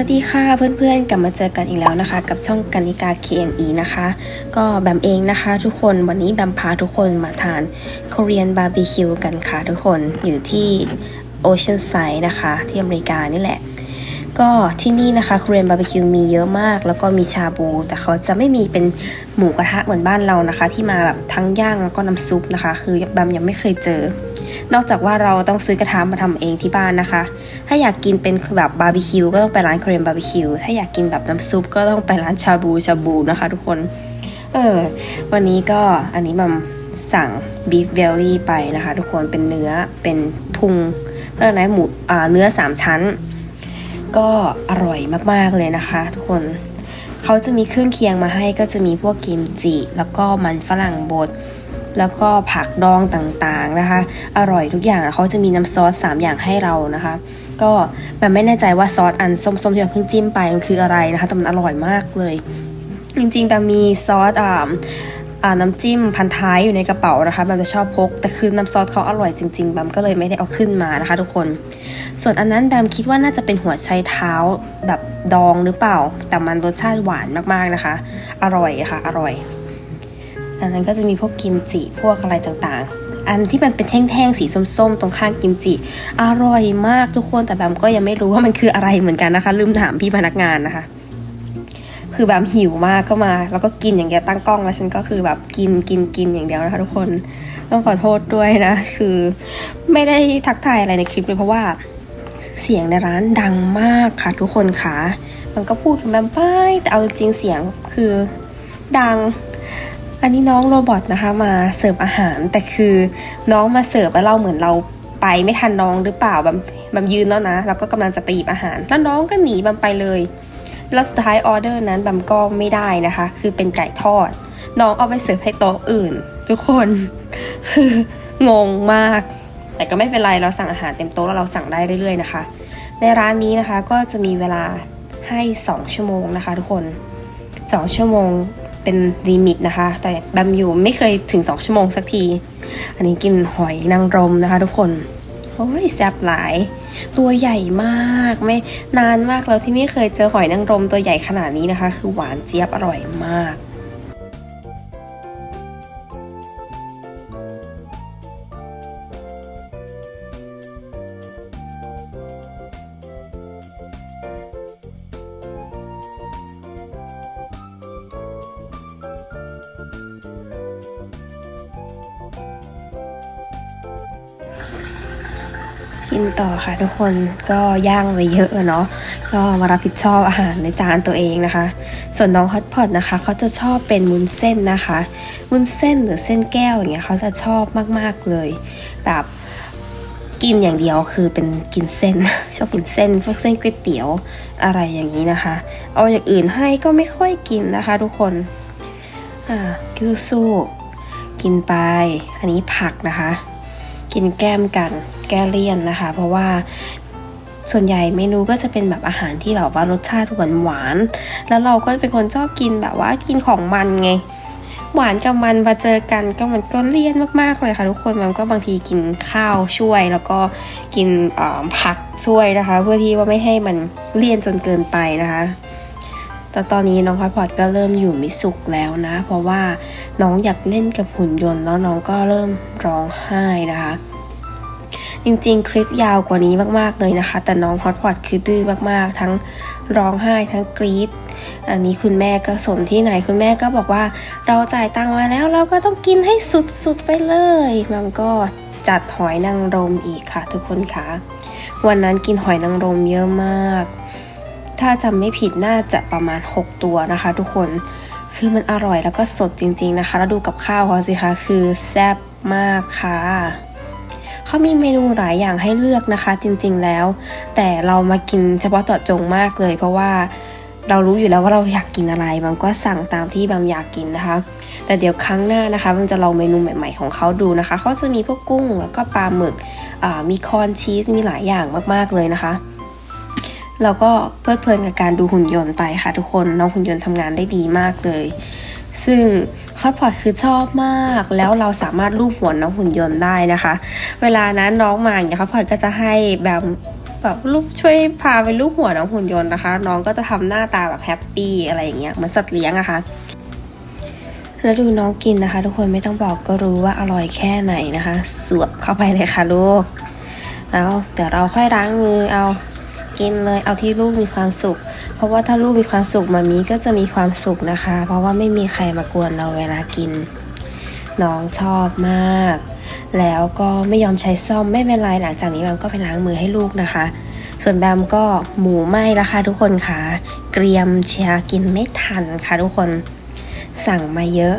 วัสดีค่ะเพื่อนๆ กลับมาเจอกันอีกแล้วนะคะ กับช่องกันิกา KNE นะคะ ก็แบมเองนะคะทุกคนวันนี้แบมพาทุกคนมาทาน Korean Barbecue กันค่ะทุกคนอยู่ที่ Oceanside นะคะ ที่อเมริกานี่แหละ ก็ที่นี่นะคะ Korean Barbecue มีเยอะมาก แล้วก็มีชาบู แต่เขาจะไม่มีเป็นหมูกระทะเหมือนบ้านเรานะคะ ที่มาแบบทั้งย่างแล้วก็น้ำซุปนะคะ คือแบมยังไม่เคยเจอ นอกจากว่าเราต้องซื้อกระทะมาทำเองที่บ้านนะคะ ถ้าอยากกินเป็นแบบบาร์บีคิวก็ต้องไปร้านคร e a n บาร์บีคิว ถ้าอยากกินแบบน้ำซุปก็ต้องไปร้านชาบูชาบูนะคะทุกคน เออ วันนี้ก็อันนี้มัมสั่งบีฟเวลลี่ไปนะคะ ทุกคนเป็นเนื้อเป็นพุงเรื่องนะหมูอ่าเนื้อสามชั้น ก็อร่อยมากๆเลยนะคะ ทุกคนเขาจะมีเครื่องเคียงมาให้ก็จะมีพวกกิมจิ แล้วก็มันฝรั่งบด แล้วก็ผักดองต่างๆนะคะ อร่อยทุกอย่างเขาจะมีน้ำซอส 3 อย่างให้เรานะคะ ก็แบบไม่แน่ใจว่าซอสอันส้มๆที่แบบเพิ่งจิ้มไปมันคืออะไรนะคะ แต่มันอร่อยมากเลย จริงๆแบบมีซอสอ่าน้ำจิ้มพันท้ายอยู่ในกระเป๋านะคะแบบจะชอบพก แต่คือน้ำซอสเขาอร่อยจริงๆแบมก็เลยไม่ได้เอาขึ้นมานะคะ ทุกคน ส่วนอันนั้นแบมคิดว่าน่าจะเป็นหัวไชเท้าแบบดองหรือเปล่า แต่มันรสชาติหวานมากๆนะคะ อร่อยค่ะ อร่อย อันนั้นก็จะมีพวกกิมจิพวกอะไรต่างๆ อันที่มันเป็นแท่งๆสีส้มๆ ตรงข้างกิมจิ อร่อยมากทุกคนแต่แบมก็ยังไม่รู้ว่ามันคืออะไรเหมือนกันนะคะ ลืมถามพี่พนักงานนะคะ คือแบบหิวมากก็มา แล้วก็กินอย่างเดียวตั้งกล้องแล้วฉันก็คือแบบกินกินกินอย่างเดียวนะคะ ทุกคนต้องขอโทษด้วยนะ คือไม่ได้ทักทายอะไรในคลิปเลยเพราะว่าเสียงในร้านดังมากค่ะทุกคนค่ะ มันก็พูดกันแบบไปแต่เอาจริงๆเสียงคือดัง อันนี้น้องโรบอทนะคะมาเสิร์ฟอาหารแต่คือน้องมาเสิร์ฟแล้วเราเหมือนเราไปไม่ทันน้องหรือเปล่าบบแบบยืนแล้วนะแล้วก็กำลังจะไปหยิบอาหาร แล้วน้องก็หนีบัมไปเลย แล้วสุดท้ายออเดอร์นั้นบัมก็ไม่ได้นะคะ คือเป็นไก่ทอด น้องเอาไปเสิร์ฟให้โต๊ะอื่น ทุกคนคืองงมาก แต่ก็ไม่เป็นไรเราสั่งอาหารเต็มโต๊ะแล้วเราสั่งได้เรื่อยๆนะคะ ในร้านนี้นะคะก็จะมีเวลาให้ 2 ชั่วโมงนะคะ ทุกคน 2 ชั่วโมง เป็นลิมิตนะคะ แต่แบมอยู่ไม่เคยถึง 2 ชั่วโมงสักที อันนี้กินหอยนางรมนะคะทุกคนโอ้ยแซ่บหลาย ตัวใหญ่มากไม่นานมากแล้วที่ไม่เคยเจอหอยนางรมตัวใหญ่ขนาดนี้นะคะ คือหวานเจี๊ยบอร่อยมาก กินต่อค่ะทุกคนก็ย่างไว้เยอะเนาะก็มารับผิดชอบอาหารในจานตัวเองนะคะ ส่วนน้องฮอตพอตนะคะเขาจะชอบเป็นวุ้นเส้นนะคะวุ้นเส้นหรือเส้นแก้วอย่างเงี้ยเขาจะชอบมากๆเลย แบบกินอย่างเดียวคือเป็นกินเส้น ชอบกินเส้นพวกเส้นก๋วยเตี๋ยวอะไรอย่างนี้นะคะ เอาอย่างอื่นให้ก็ไม่ค่อยกินนะคะ ทุกคนอ่ากินสู้ๆกินไป อันนี้ผักนะคะ กินแก้มกันแก้เลี่ยนนะคะ เพราะว่าส่วนใหญ่เมนูก็จะเป็นแบบอาหารที่แบบว่ารสชาติหวานหวานแล้วเราก็เป็นคนชอบกินแบบว่ากินของมันไง หวานกับมันมาเจอกันก็มันก็เลี่ยนมากๆเลยค่ะทุกคนมันก็บางทีกินข้าวช่วย แล้วก็กินผักช่วยนะคะ เพื่อที่ว่าไม่ให้มันเลี่ยนจนเกินไปนะคะ แต่ตอนนี้น้องพอดพอดก็เริ่มอยู่ไม่สุขแล้วนะ เพราะว่าน้องอยากเล่นกับหุ่นยนต์แล้วน้องก็เริ่มร้องไห้นะคะจริงๆ คลิปยาวกว่านี้มากๆเลยนะคะ แต่น้องฮอตพอดคือดื้อมากๆ ทั้งร้องไห้ทั้งกรี๊ดอันนี้คุณแม่ก็สนที่ไหนคุณแม่ก็บอกว่า เราจ่ายตังค์มาแล้วเราก็ต้องกินให้สุดๆไปเลยมันก็จัดหอยนางรมอีกค่ะ ทุกคนคะวันนั้นกินหอยนางรมเยอะมาก ถ้าจำไม่ผิดน่าจะประมาณ 6 ตัวนะคะ ทุกคนคือมันอร่อยแล้วก็สดจริง ๆนะคะ แล้วดูกับข้าวเขาสิคะคือแซ่บมากค่ะเขามีเมนูหลายอย่างให้เลือกนะคะ จริงๆแล้ว แต่เรามากินเฉพาะเจาะจงมากเลย เพราะว่าเรารู้อยู่แล้วว่าเราอยากกินอะไรมันก็สั่งตามที่บางอยากกินนะคะ แต่เดี๋ยวครั้งหน้านะคะมันจะลองเมนูใหม่ ๆของเขาดูนะคะเขาจะมีพวกกุ้งแล้วก็ปลาหมึกมีคอนชีสมีหลายอย่างมากๆเลยนะคะ เราก็เพลิดเพลินกับการดูหุ่นยนต์ไปค่ะทุกคนน้องหุ่นยนต์ทำงานได้ดีมากเลย ซึ่งฮอตพอตคือชอบมาก แล้วเราสามารถรูปหัวน้องหุ่นยนต์ได้นะคะ เวลานั้นน้องมาอย่างเงี้ยฮอตพอตก็จะให้แบบแบบรูปช่วยพาไปรูปหัวน้องหุ่นยนต์นะคะ น้องก็จะทำหน้าตาแบบแฮปปี้อะไรอย่างเงี้ยเหมือนสัตว์เลี้ยงอะคะ่ะแล้วดูน้องกินนะคะ ทุกคนไม่ต้องบอกก็รู้ว่าอร่อยแค่ไหนนะคะ สวบเข้าไปเลยค่ะลูกแล้วเดี๋ยวเราค่อยล้างมือเอา กินเลยเอาที่ลูกมีความสุข เพราะว่าถ้าลูกมีความสุขมามีก็จะมีความสุขนะคะ เพราะว่าไม่มีใครมากวนเราเวลากิน น้องชอบมาก แล้วก็ไม่ยอมใช้ซ่อมไม่เป็นไรหลังจากนี้แบมก็ไปล้างมือให้ลูกนะคะ ส่วนแบมก็หมูไหม้ละค่ะทุกคนค่ะ เกรียมเชียกินไม่ทันค่ะทุกคน สั่งมาเยอะ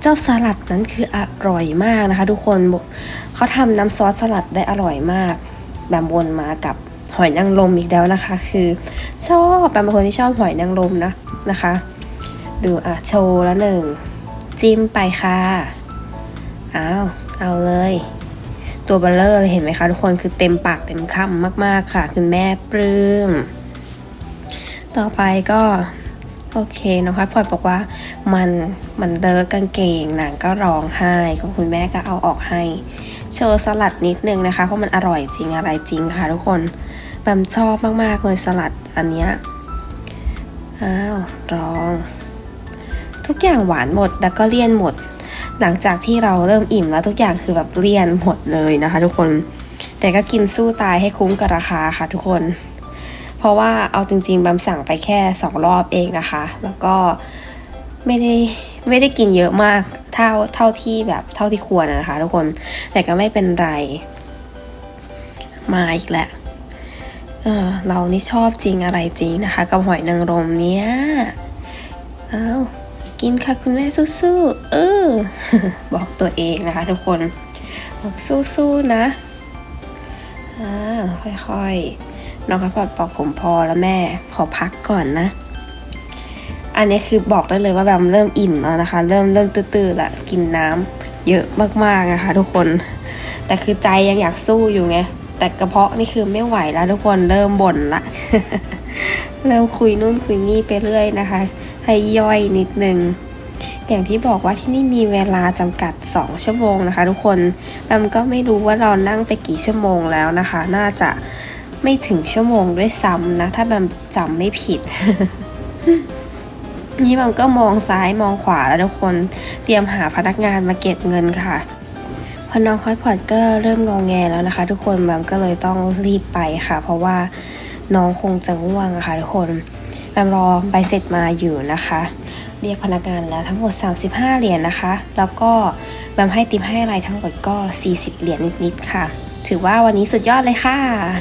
เจ้าสลัดนั้นคืออร่อยมากนะคะ ทุกคนเขาทำน้ำซอสสลัดได้อร่อยมาก แบมวนมากับ หอยนางรมอีกแล้วนะคะ คือชอบแบมเป็นคนที่ชอบหอยนางรมนะนะคะ ดูอะโชว์แล้วหนึ่งจิ้มไปค่ะอ้าวเอาเลย ตัวเบลเลอร์เลยเห็นไหมคะทุกคนคือเต็มปากเต็มคำมาก ๆค่ะ คุณแม่ปลื้มต่อไปก็โอเคน้องพัดพลอยบอกว่ามันมันเดิร์กกางเกงนางก็ร้องไห้คุณแม่ก็เอาออกให้ โชว์สลัดนิดนึงนะคะ เพราะมันอร่อยจริงอะไรจริงค่ะทุกคน แบมชอบมาก ๆ เลยสลัดอันเนี้ย อ้าวลอง ทุกอย่างหวานหมดแล้วก็เลี่ยนหมด หลังจากที่เราเริ่มอิ่มแล้วทุกอย่างคือแบบเลี่ยนหมดเลยนะคะ ทุกคน แต่ก็กินสู้ตายให้คุ้มกับราคาค่ะทุกคน เพราะว่าเอาจริงๆแบมสั่งไปแค่สองรอบเองนะคะ แล้วก็ไม่ได้ไม่ได้กินเยอะมากเท่าเท่าที่แบบเท่าที่ควรนะคะ ทุกคน แต่ก็ไม่เป็นไร มาอีกแหละ เออเรานี่ชอบจริงอะไรจริงนะคะ กับหอยนางรมเนี้ยเอากินค่ะคุณแม่สู้ๆเออบอกตัวเองนะคะทุกคนบอกสู้ๆนะอ่าค่อยๆน้องครับบอกผมพอแล้วแม่ขอพักก่อนนะ อันนี้คือบอกได้เลยว่าแบบเริ่มอิ่มแล้วนะคะ เริ่มเริ่มตื้อๆละกินน้ำเยอะมากๆนะคะทุกคน แต่คือใจยังอยากสู้อยู่ไง แต่กระเพาะนี่คือไม่ไหวแล้วทุกคนเริ่มบ่นละ เริ่มคุยนู่นคุยนี่ไปเรื่อยนะคะ ให้ย่อยนิดนึงอย่างที่บอกว่าที่นี่มีเวลาจำกัด 2 ชั่วโมงนะคะ ทุกคนแบมก็ไม่รู้ว่าเรานั่งไปกี่ชั่วโมงแล้วนะคะ น่าจะไม่ถึงชั่วโมงด้วยซ้ำนะ ถ้าแบมจำไม่ผิด นี่มันก็มองซ้ายมองขวาแล้วทุกคน เตรียมหาพนักงานมาเก็บเงินค่ะ พอน้องคอตพอดก็เริ่มงองแงแล้วนะคะ ทุกคนแบมก็เลยต้องรีบไปค่ะ เพราะว่าน้องคงจะง่วงอะค่ะทุกคนแบมรอใบเสร็จมาอยู่นะคะ เรียกพนักงานแล้วทั้งหมด 35 เหรียญนะคะ แล้วก็แบมให้ติปให้อะไรทั้งหมดก็ 40 เหรียญนิดๆค่ะ ถือว่าวันนี้สุดยอดเลยค่ะ